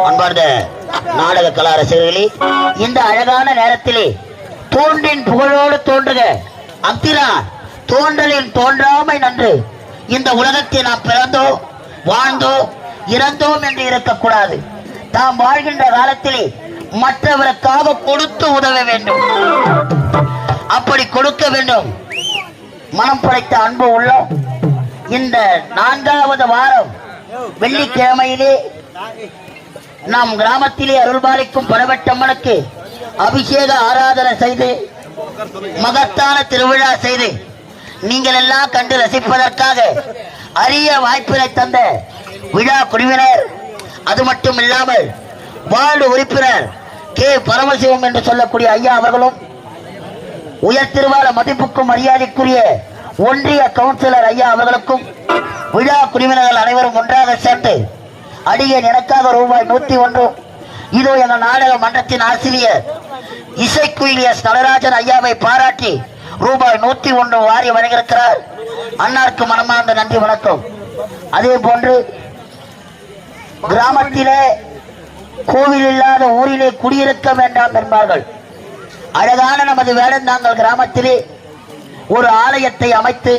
அன்பார்ந்த நாடக கலா ரசிகர்களே இந்த அழகான நேரத்திலே தோன்றின் புகழோடு தோன்றுக. அத்திரா தோன்றலின் தோன்றாமை நன்று. இந்த உலகத்தில் நாம் பிறந்தோ வாழ்ந்தோ இறந்தோம் என்று இருக்கக்கூடாது. தாம் வாழ்கின்ற காலத்திலே மற்றவருக்காக கொடுத்து உதவ வேண்டும். அப்படி கொடுக்க வேண்டும். மனம் படைத்த அன்பு உள்ளம். இந்த நான்காவது வாரம் வெள்ளிக்கிழமையிலே நம் கிராமத்திலே அருள்பாலிக்கும் படவட்டம்மனுக்கு அபிஷேக ஆராதனை செய்து மகத்தான திருவிழா செய்து நீங்கள் எல்லாம் கண்டு ரசிப்பதற்காக அரிய வாய்ப்பினை தந்த விழா குழுவினர் அது மட்டும் இல்லாமல் வார்டு உறுப்பினர் கே. பரமசிவம் என்று சொல்லக்கூடிய ஐயா அவர்களும் உயர் திருவார மதிப்புக்கும் மரியாதைக்குரிய ஒன்றிய கவுன்சிலர் ஐயா அவர்களுக்கும் விழா குழுவினர்கள் அனைவரும் ஒன்றாக சேர்ந்து அடியேன் எனக்காக ரூபாய் நூத்தி ஒன்று. இதோ எங்கள் நாடக மன்றத்தின் ஆசிரியர் இசைக்குயிலியஸ் நடராஜன் ஐயாவை பாராட்டி ரூபாய் நூத்தி ஒன்று வாரி வழங்கியிருக்கிறார். அன்னாருக்கு மனமார்ந்த நன்றி வணக்கம். அதே போன்று கிராமத்திலே கோவில் இல்லாத ஊரிலே குடியிருக்க வேண்டாம் என்பார்கள். அழகான நமது வேடந்தாங்கள் கிராமத்திலே ஒரு ஆலயத்தை அமைத்து